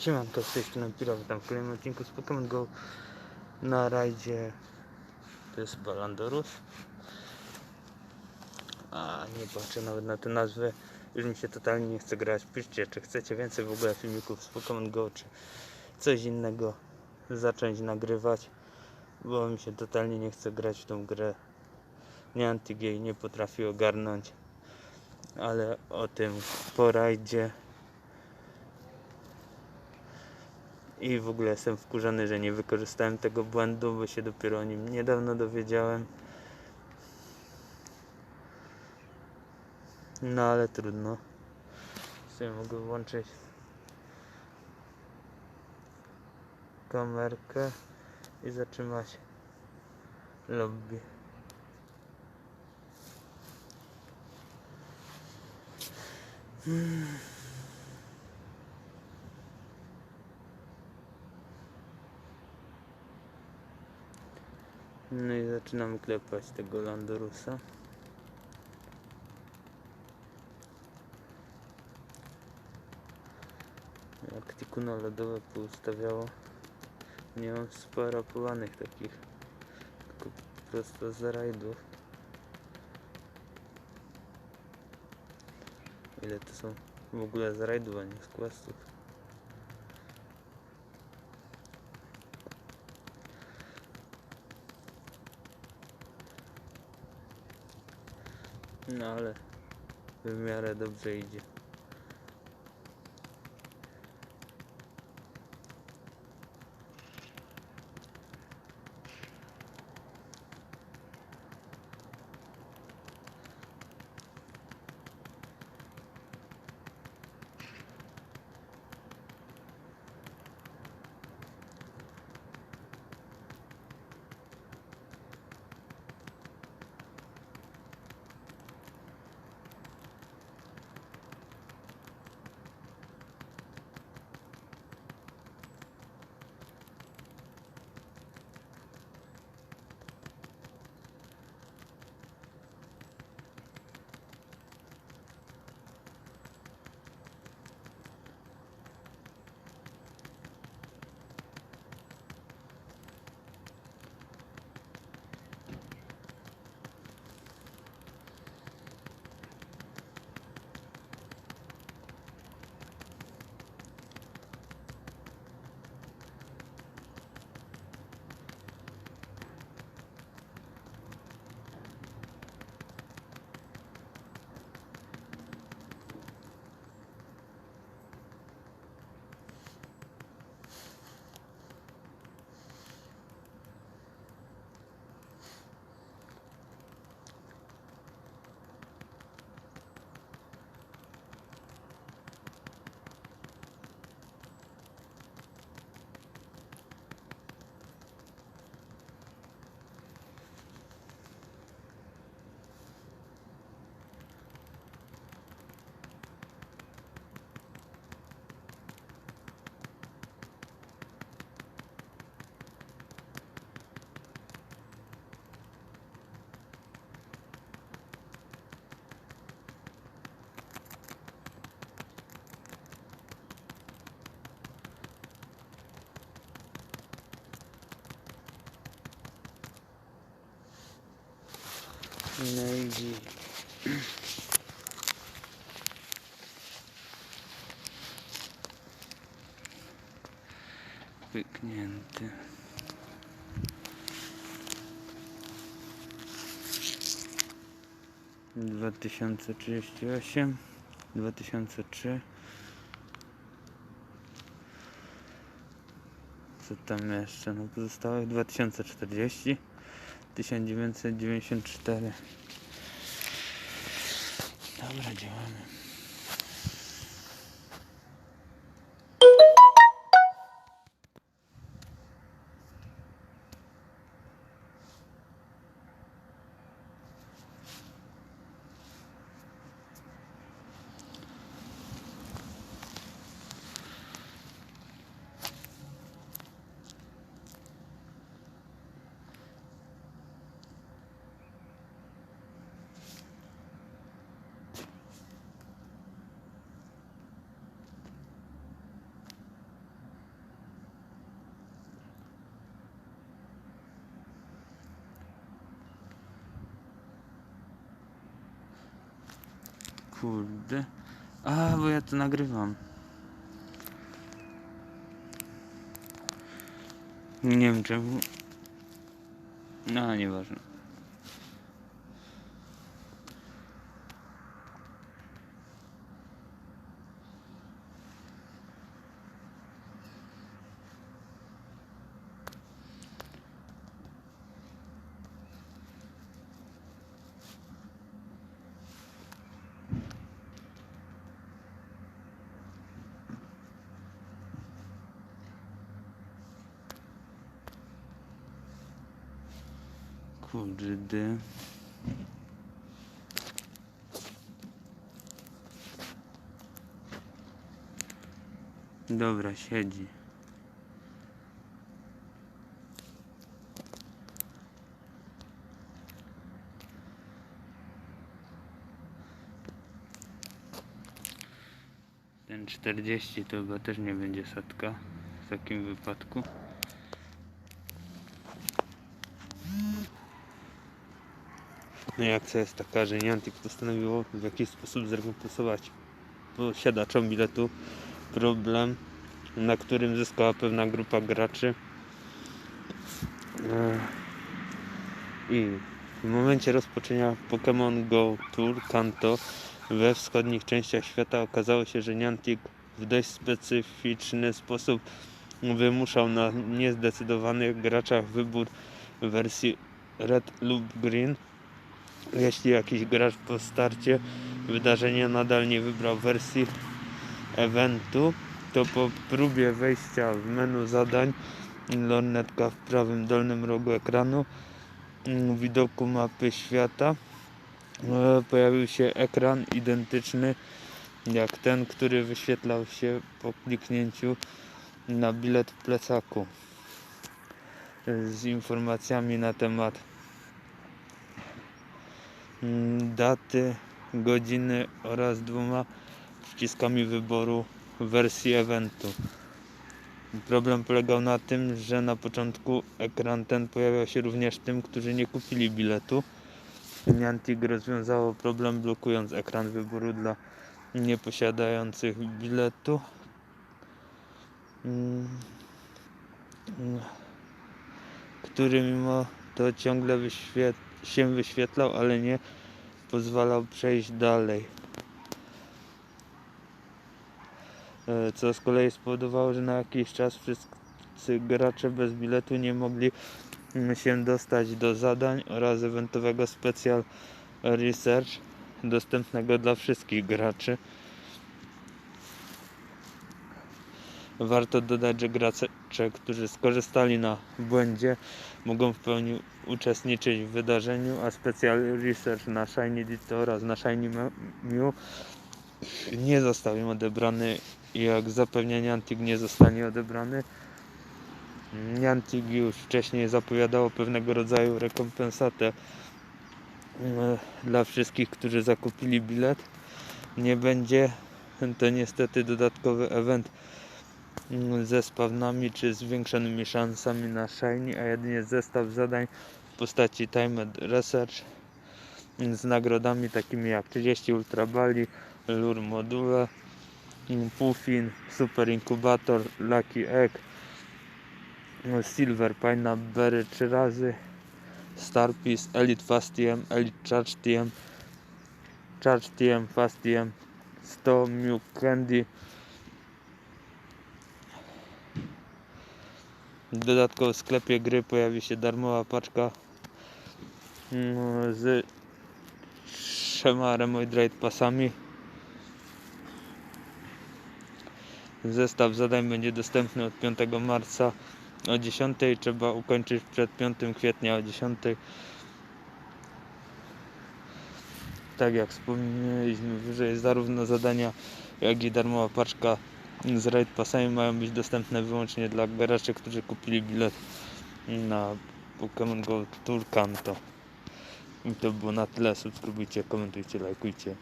Siemanko, z tej strony Piro, witam w kolejnym odcinku z Pokémon Go na rajdzie. To jest chyba Landorus a nie patrzę nawet na tę nazwę. Już mi się totalnie nie chce grać. Piszcie czy chcecie więcej w ogóle filmików z Pokémon Go czy coś innego zacząć nagrywać bo mi się totalnie nie chce grać w tą grę. Nie antygay nie potrafię ogarnąć ale o tym po rajdzie I w ogóle jestem wkurzony, że nie wykorzystałem tego błędu, bo się dopiero o nim niedawno dowiedziałem. No ale trudno. Sobie mogę włączyć kamerkę i zatrzymać lobby. No i zaczynamy klepać tego Landorusa. Jak tikuno lodowe poustawiało. Nie mam sparapowanych takich. Tylko prosto z rajdów. Ile to są w ogóle z rajdów, a nie z questów. No ale w miarę dobrze idzie. No i git. Pyknięty. Dwa tysiące trzydzieści osiem, dwa tysiące trzy. Co tam jeszcze? No pozostałych 2040, 1994. Dobra, działamy. Kurde. A, bo ja to nagrywam. Nie wiem czemu. No, nieważne. Kurde. Dobra, siedzi. Ten 40 to chyba też nie będzie setka w takim wypadku. No i akcja jest taka, że Niantic postanowiło w jakiś sposób zrekompensować posiadaczom biletu problem, na którym zyskała pewna grupa graczy. E, I w momencie rozpoczęcia Pokémon Go Tour Kanto we wschodnich częściach świata okazało się, że Niantic w dość specyficzny sposób wymuszał na niezdecydowanych graczach wybór wersji Red lub Green. Jeśli jakiś gracz po starcie wydarzenia nadal nie wybrał wersji eventu, to po próbie wejścia w menu zadań lornetka w prawym dolnym rogu ekranu mm, widoku mapy świata e, pojawił się ekran identyczny jak ten, który wyświetlał się po kliknięciu na bilet w plecaku. Z informacjami na temat daty, godziny oraz dwoma przyciskami wyboru wersji eventu. Problem polegał na tym, że na początku ekran ten pojawiał się również tym, którzy nie kupili biletu. Niantic rozwiązało problem blokując ekran wyboru dla nieposiadających biletu. Mm, mm, który mimo to ciągle wyświet się wyświetlał, ale nie pozwalał przejść dalej. E, co z kolei spowodowało, że na jakiś czas wszyscy gracze bez biletu nie mogli mm, się dostać do zadań oraz eventowego special research dostępnego dla wszystkich graczy. Warto dodać, że gracze, którzy skorzystali na błędzie, mogą w pełni uczestniczyć w wydarzeniu, a Special Research na Shiny Ditto oraz na Shiny Mew nie został im odebrany jak zapewnia Niantic nie zostanie odebrany. Niantic już wcześniej zapowiadało pewnego rodzaju rekompensatę e, dla wszystkich, którzy zakupili bilet. Nie będzie to niestety dodatkowy event ze spawnami czy zwiększonymi szansami na shiny, a jedynie zestaw zadań w postaci Timed Research z nagrodami takimi jak 30 Ultra Bali, Lure Module, Puffin, Super Inkubator, Lucky Egg, Silver Pineberry 3 razy, Star Piece, Elite Fast TM, Elite Charge TM, Charge TM, Fast TM, 100 Mew Candy. Dodatkowo w sklepie gry pojawi się darmowa paczka mm, z trzema Remoidrate pasami. Zestaw zadań będzie dostępny od 5 marca o 10. Trzeba ukończyć przed 5 kwietnia o 10. Tak jak wspomnieliśmy wyżej, zarówno zadania, jak i darmowa paczka z raid pasami mają być dostępne wyłącznie dla graczy, którzy kupili bilet na Pokémon Go Tour Kanto. I to było na tyle. Subskrybujcie, komentujcie, lajkujcie.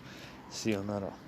See you.